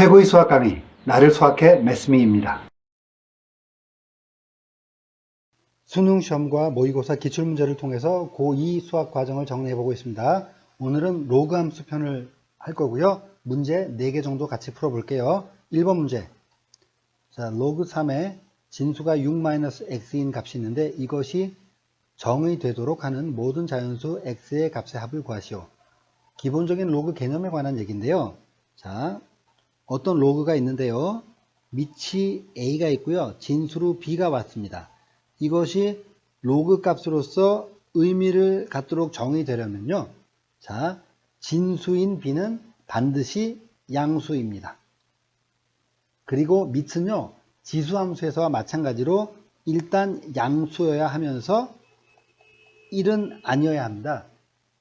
최고의 수학 강의, 나를 수학해 메스미입니다. 수능 시험과 모의고사 기출 문제를 통해서 고2 수학 과정을 정리해 보고 있습니다. 오늘은 로그 함수 편을 할 거고요. 문제 4개 정도 같이 풀어 볼게요. 1번 문제. 자, 로그 3에 진수가 6-x인 값이 있는데 이것이 정의 되도록 하는 모든 자연수 x의 값의 합을 구하시오. 기본적인 로그 개념에 관한 얘기인데요. 자, 어떤 로그가 있는데요. 밑이 a가 있고요. 진수로 b가 왔습니다. 이것이 로그 값으로서 의미를 갖도록 정의되려면요. 자, 진수인 b는 반드시 양수입니다. 그리고 밑은요. 지수함수에서와 마찬가지로 일단 양수여야 하면서 1은 아니어야 합니다.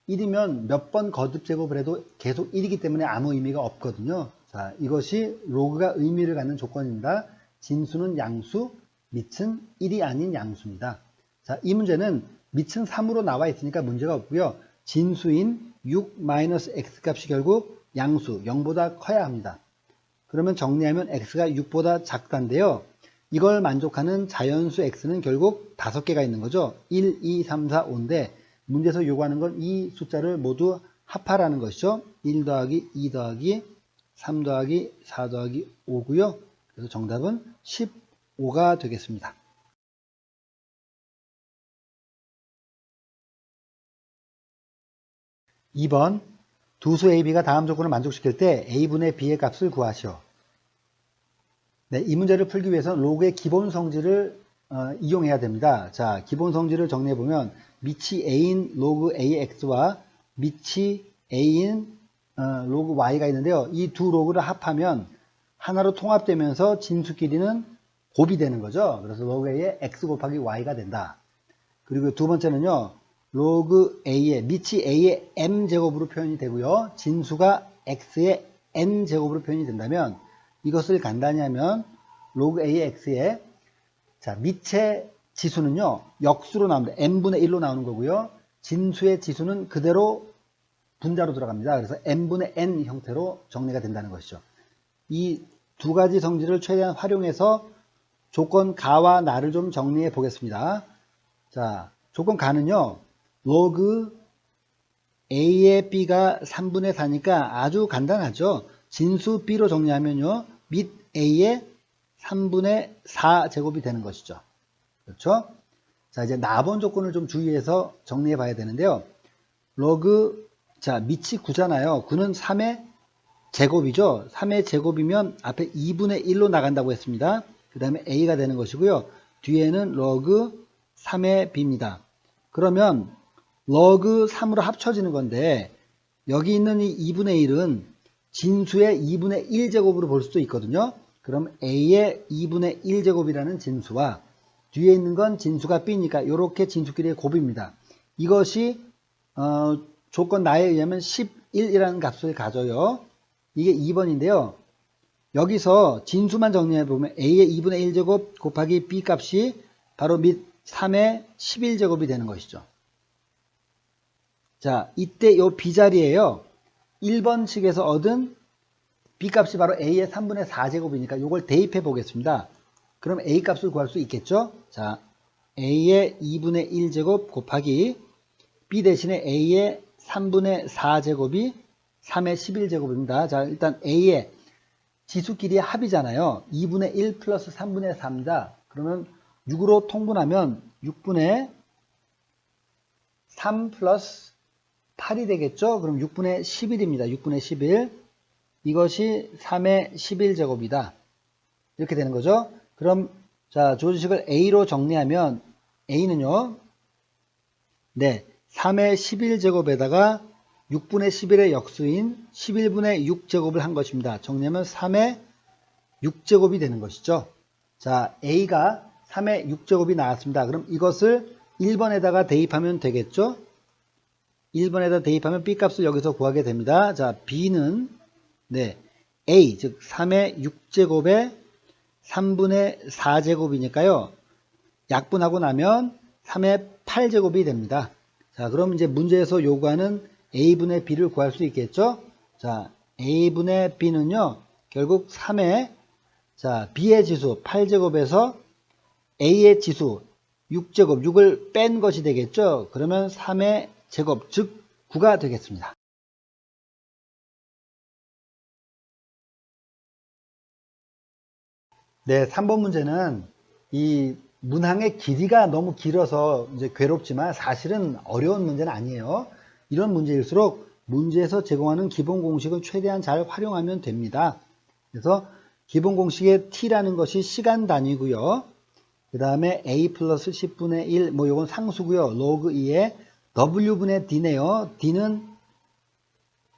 1이면 몇 번 거듭 제곱을 해도 계속 1이기 때문에 아무 의미가 없거든요. 자, 이것이 로그가 의미를 갖는 조건입니다. 진수는 양수, 밑은 1이 아닌 양수입니다. 자, 이 문제는 밑은 3으로 나와 있으니까 문제가 없고요. 진수인 6-x 값이 결국 양수 0보다 커야 합니다. 그러면 정리하면 x가 6보다 작다인데요. 이걸 만족하는 자연수 x는 결국 5개가 있는 거죠. 1, 2, 3, 4, 5인데 문제에서 요구하는 건 이 숫자를 모두 합하라는 것이죠. 1 더하기 2 더하기 3 더하기 4 더하기 5고요. 그래서 정답은 15가 되겠습니다. 2번 두수 AB가 다음 조건을 만족시킬 때 A분의 B의 값을 구하시오. 네, 이 문제를 풀기 위해서 로그의 기본 성질을 어, 이용해야 됩니다. 자, 기본 성질을 정리해 보면 밑이 a인 로그 ax와 밑이 a인 어, 로그 y가 있는데요. 이 두 로그를 합하면 하나로 통합되면서 진수끼리는 곱이 되는 거죠. 그래서 로그 a의 x 곱하기 y가 된다. 그리고 두 번째는요. 로그 a의 밑이 a의 m 제곱으로 표현이 되고요. 진수가 x의 n 제곱으로 표현이 된다면 이것을 간단히 하면 로그 a의 x의 자, 밑의 지수는요, 역수로 나옵니다. n분의 1로 나오는 거고요. 진수의 지수는 그대로 분자로 들어갑니다. 그래서 n분의 n 형태로 정리가 된다는 것이죠. 이 두 가지 성질을 최대한 활용해서 조건 가와 나를 좀 정리해 보겠습니다. 자, 조건 가는요, 로그 a의 b가 3분의 4니까 아주 간단하죠. 진수 b로 정리하면요, 밑 a의 3분의 4 제곱이 되는 것이죠. 그렇죠? 자, 이제 나번 조건을 좀 주의해서 정리해 봐야 되는데요. 로그, 자, 밑이 9잖아요. 9는 3의 제곱이죠. 3의 제곱이면 앞에 2분의 1로 나간다고 했습니다. 그 다음에 a가 되는 것이고요. 뒤에는 로그 3의 b입니다. 그러면 로그 3으로 합쳐지는 건데 여기 있는 이 2분의 1은 진수의 2분의 1제곱으로 볼 수도 있거든요. 그럼 a의 2분의 1제곱이라는 진수와 뒤에 있는 건 진수가 b니까 이렇게 진수끼리의 곱입니다. 이것이 어, 조건 나에 의하면 11이라는 값을 가져요. 이게 2번인데요. 여기서 진수만 정리해 보면 a의 2분의 1제곱 곱하기 b 값이 바로 밑 3의 11제곱이 되는 것이죠. 자, 이때 이 b자리에요. 1번 측에서 얻은 b값이 바로 a의 3분의 4제곱이니까 이걸 대입해 보겠습니다. 그럼 a 값을 구할 수 있겠죠? 자, a의 2분의 1제곱 곱하기 b 대신에 a의 3분의 4제곱이 3의 11제곱입니다. 자, 일단 a의 지수끼리의 합이잖아요. 2분의 1 플러스 3분의 3다. 그러면 6으로 통분하면 6분의 3 플러스 8이 되겠죠? 그럼 6분의 11입니다. 6분의 11. 이것이 3의 11제곱이다. 이렇게 되는 거죠. 그럼 자 조주식을 A로 정리하면 A는요. 네. 3의 11제곱에다가 6분의 11의 역수인 11분의 6제곱을 한 것입니다. 정리하면 3의 6제곱이 되는 것이죠. 자, A가 3의 6제곱이 나왔습니다. 그럼 이것을 1번에다가 대입하면 되겠죠? 1번에다 대입하면 B값을 여기서 구하게 됩니다. 자, B는 네, A, 즉 3의 6제곱에 3분의 4제곱이니까요. 약분하고 나면 3의 8제곱이 됩니다. 자, 그럼 이제 문제에서 요구하는 A분의 B를 구할 수 있겠죠? 자, A분의 B는요. 결국 3의 자, B의 지수 8제곱에서 A의 지수 6제곱, 6을 뺀 것이 되겠죠. 그러면 3의 제곱, 즉 9가 되겠습니다. 네, 3번 문제는 이 문항의 길이가 너무 길어서 이제 괴롭지만 사실은 어려운 문제는 아니에요. 이런 문제일수록 문제에서 제공하는 기본 공식을 최대한 잘 활용하면 됩니다. 그래서 기본 공식의 t라는 것이 시간 단위고요. 그 다음에 a 플러스 10분의 1, 뭐 이건 상수고요. 로그 2에 w분의 d네요. d는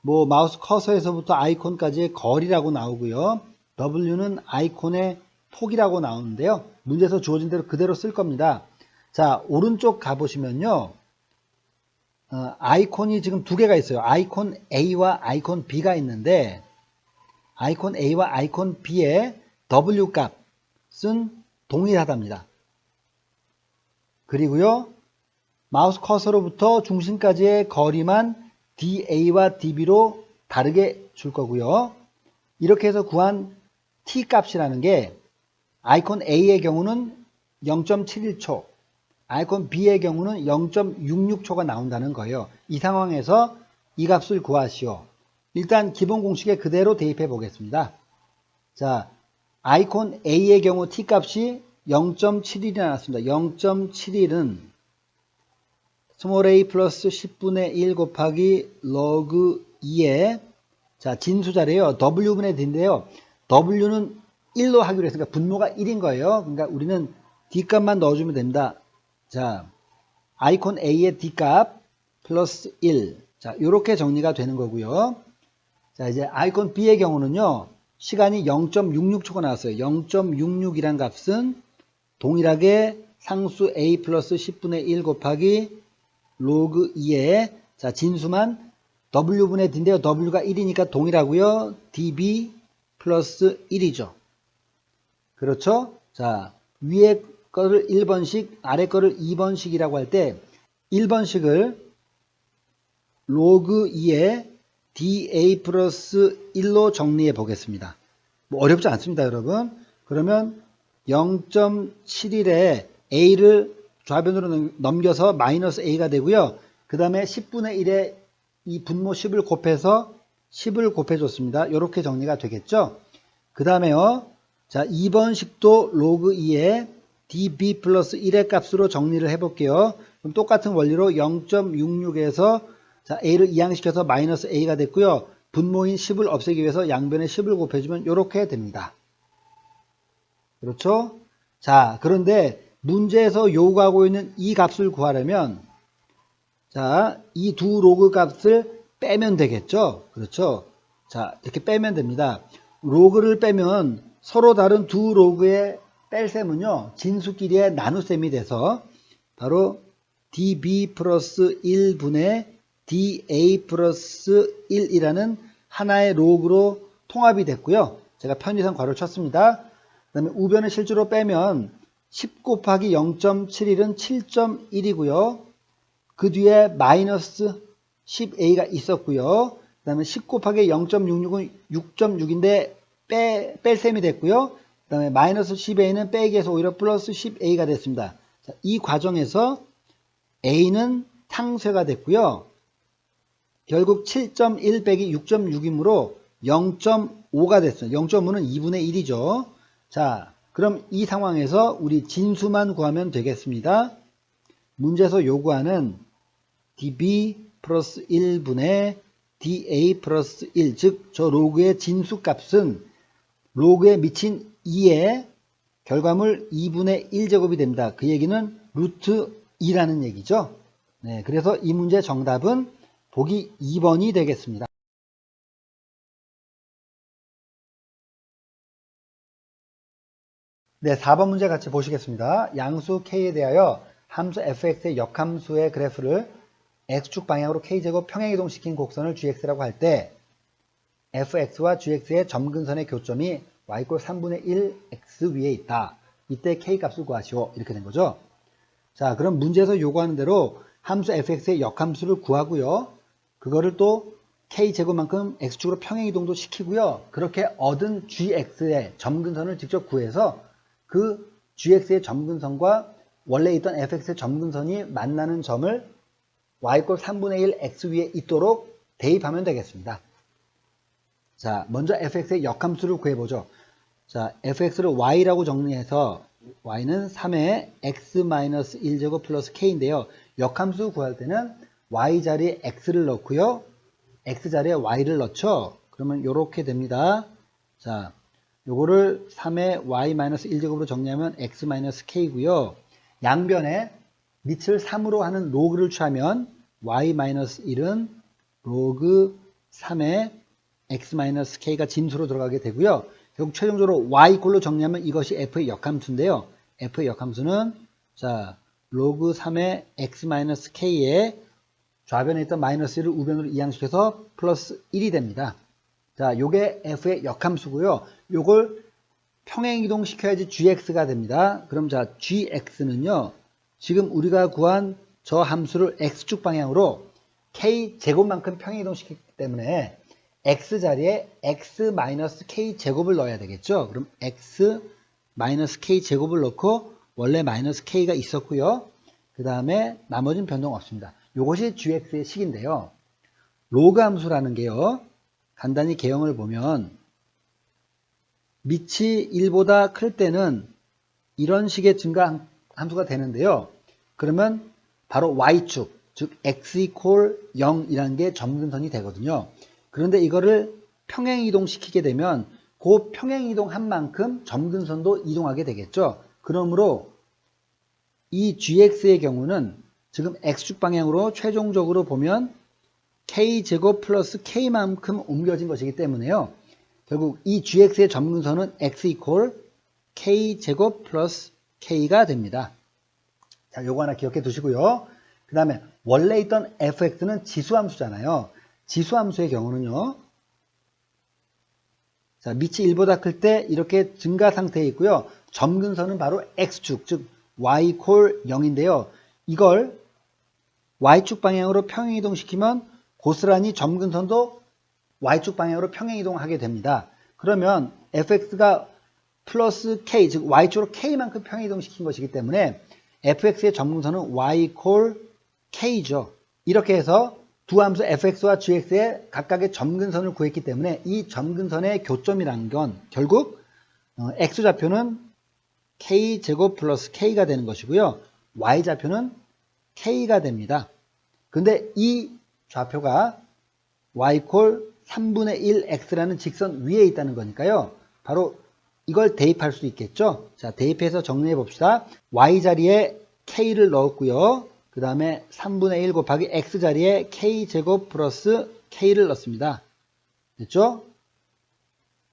뭐 마우스 커서에서부터 아이콘까지의 거리라고 나오고요. w는 아이콘의 폭이라고 나오는데요. 문제에서 주어진 대로 그대로 쓸 겁니다. 자, 오른쪽 가보시면요. 어, 아이콘이 지금 두 개가 있어요. 아이콘 A와 아이콘 B가 있는데 아이콘 A와 아이콘 B의 W 값은 동일하답니다. 그리고요. 마우스 커서로부터 중심까지의 거리만 DA와 DB로 다르게 줄 거고요. 이렇게 해서 구한 T 값이라는 게 아이콘 A의 경우는 0.71초, 아이콘 B의 경우는 0.66초가 나온다는 거예요. 이 상황에서 이 값을 구하시오. 일단 기본 공식에 그대로 대입해 보겠습니다. 자, 아이콘 A의 경우 t 값이 0.71이 나왔습니다. 0.71은 스몰 a 플러스 10분의 1 곱하기 로그 2의 자 진수자래요. w분의 d인데요. w는 1로 하기로 했으니까 분모가 1인 거예요. 그러니까 우리는 d 값만 넣어주면 됩니다. 자, 아이콘 A의 d 값 플러스 1. 자, 이렇게 정리가 되는 거고요. 자, 이제 아이콘 B의 경우는요. 시간이 0.66초가 나왔어요. 0.66이란 값은 동일하게 상수 A 플러스 10분의 1 곱하기 로그 2의 자, 진수만 W분의 D인데요. W가 1이니까 동일하고요. DB 플러스 1이죠. 그렇죠? 자, 위에 거를 1번씩, 아래 거를 2번씩이라고 할 때 1번씩을 로그 2의 dA 플러스 1로 정리해 보겠습니다. 뭐 어렵지 않습니다, 여러분. 그러면 0.71에 A를 좌변으로 넘겨서 마이너스 A가 되고요. 그 다음에 10분의 1에 이 분모 10을 곱해서 10을 곱해줬습니다. 이렇게 정리가 되겠죠. 그 다음에요. 자, 2번 식도 로그 2에 db 플러스 1의 값으로 정리를 해볼게요. 그럼 똑같은 원리로 0.66에서 자, a를 이항시켜서 마이너스 a가 됐고요. 분모인 10을 없애기 위해서 양변에 10을 곱해주면 이렇게 됩니다. 그렇죠? 자, 그런데 문제에서 요구하고 있는 이 값을 구하려면 자, 이 두 로그 값을 빼면 되겠죠? 그렇죠? 자, 이렇게 빼면 됩니다. 로그를 빼면 서로 다른 두 로그의 뺄셈은요, 진수끼리의 나눗셈이 돼서 바로 db 플러스 1분의 dA 플러스 1이라는 하나의 로그로 통합이 됐고요. 제가 편의상 괄호를 쳤습니다. 그 다음에 우변을 실제로 빼면 10 곱하기 0.71은 7.1이고요. 그 뒤에 마이너스 10a가 있었고요. 그 다음에 10 곱하기 0.66은 6.6인데 빼, 뺄 셈이 됐고요. 그 다음에 마이너스 10a는 빼기해서 오히려 플러스 10a가 됐습니다. 자, 이 과정에서 a는 탕쇄가 됐고요. 결국 7.1 빼기 6.6이므로 0.5가 됐어요. 0.5는 2분의 1이죠. 자, 그럼 이 상황에서 우리 진수만 구하면 되겠습니다. 문제에서 요구하는 db 플러스 1분의 da 플러스 1, 즉 저 로그의 진수 값은 로그에 미친 2의 결과물 2분의 1제곱이 됩니다. 그 얘기는 루트 2라는 얘기죠. 네, 그래서 이 문제 정답은 보기 2번이 되겠습니다. 네, 4번 문제 같이 보시겠습니다. 양수 k에 대하여 함수 fx의 역함수의 그래프를 x축 방향으로 k제곱 평행이동시킨 곡선을 gx라고 할 때 fx와 gx의 점근선의 교점이 y 3분의 1 x 위에 있다. 이때 k 값을 구하시오. 이렇게 된 거죠. 자, 그럼 문제에서 요구하는 대로 함수 fx의 역함수를 구하고요. 그거를 또 k제곱만큼 x축으로 평행이동도 시키고요. 그렇게 얻은 gx의 점근선을 직접 구해서 그 gx의 점근선과 원래 있던 fx의 점근선이 만나는 점을 y 꼴 3분의 1 x 위에 있도록 대입하면 되겠습니다. 자, 먼저 fx의 역함수를 구해보죠. 자, fx를 y라고 정리해서 y는 3의 x-1제곱 플러스 k인데요. 역함수 구할 때는 y 자리에 x를 넣고요. x 자리에 y를 넣죠. 그러면 이렇게 됩니다. 자, 요거를 3의 y-1제곱으로 정리하면 x-k고요. 양변에 밑을 3으로 하는 로그를 취하면 y-1은 로그 3의 x-k가 진수로 들어가게 되고요. 결국 최종적으로 y 꼴로 정리하면 이것이 f의 역함수인데요. f의 역함수는 자 로그 3의 x-k에 좌변에 있던 마이너스 1을 우변으로 이항시켜서 플러스 1이 됩니다. 자, 요게 f의 역함수고요. 요걸 평행이동 시켜야지 gx가 됩니다. 그럼 자, gx는요. 지금 우리가 구한 저 함수를 x축 방향으로 k 제곱만큼 평행이동 시키기 때문에 x 자리에 x-k 제곱을 넣어야 되겠죠. 그럼 x-k 제곱을 넣고 원래 마이너스 k가 있었고요. 그 다음에 나머지는 변동 없습니다. 이것이 gx의 식인데요. 로그 함수라는 게요. 간단히 개형을 보면 밑이 1보다 클 때는 이런 식의 증가 함수가 되는데요. 그러면 바로 y축, 즉 x 이퀄 0이라는 게 점근선이 되거든요. 그런데 이거를 평행 이동시키게 되면 그 평행 이동한 만큼 점근선도 이동하게 되겠죠. 그러므로 이 gx의 경우는 지금 x축 방향으로 최종적으로 보면 k제곱 플러스 k만큼 옮겨진 것이기 때문에요. 결국 이 gx의 점근선은 x 이퀄 k제곱 플러스 k가 됩니다. 자, 요거 하나 기억해 두시고요. 그 다음에 원래 있던 fx는 지수함수잖아요. 지수함수의 경우는요. 자, 밑이 1보다 클 때 이렇게 증가 상태에 있고요. 점근선은 바로 x축, 즉 y 콜 0인데요. 이걸 y축 방향으로 평행이동시키면 고스란히 점근선도 y축 방향으로 평행이동하게 됩니다. 그러면 fx가 플러스 k, 즉 y축으로 k만큼 평행이동시킨 것이기 때문에 fx의 점근선은 y 콜 k죠. 이렇게 해서 두 함수 fx와 gx의 각각의 점근선을 구했기 때문에 이 점근선의 교점이라는 건 결국 어, x좌표는 k제곱 플러스 k가 되는 것이고요. y좌표는 k가 됩니다. 근데 이 좌표가 y콜 3분의 1x라는 직선 위에 있다는 거니까요. 바로 이걸 대입할 수 있겠죠. 자, 대입해서 정리해 봅시다. y 자리에 k를 넣었고요. 그 다음에 3분의 1 곱하기 x 자리에 k제곱 플러스 k를 넣습니다. 됐죠?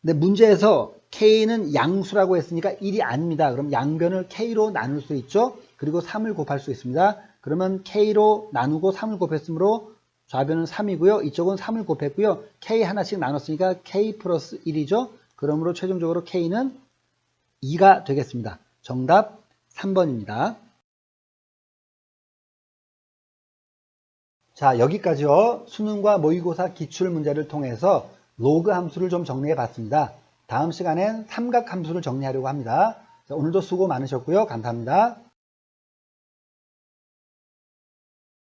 근데 문제에서 k는 양수라고 했으니까 1이 아닙니다. 그럼 양변을 k로 나눌 수 있죠? 그리고 3을 곱할 수 있습니다. 그러면 k로 나누고 3을 곱했으므로 좌변은 3이고요. 이쪽은 3을 곱했고요. k 하나씩 나눴으니까 k 플러스 1이죠. 그러므로 최종적으로 k는 2가 되겠습니다. 정답 3번입니다. 자, 여기까지요. 수능과 모의고사 기출 문제를 통해서 로그 함수를 좀 정리해 봤습니다. 다음 시간엔 삼각 함수를 정리하려고 합니다. 자, 오늘도 수고 많으셨고요. 감사합니다.